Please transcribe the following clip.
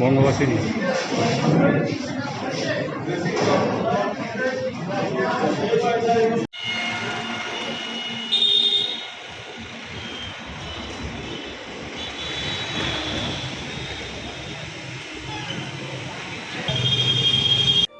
বঙ্গবাসিনী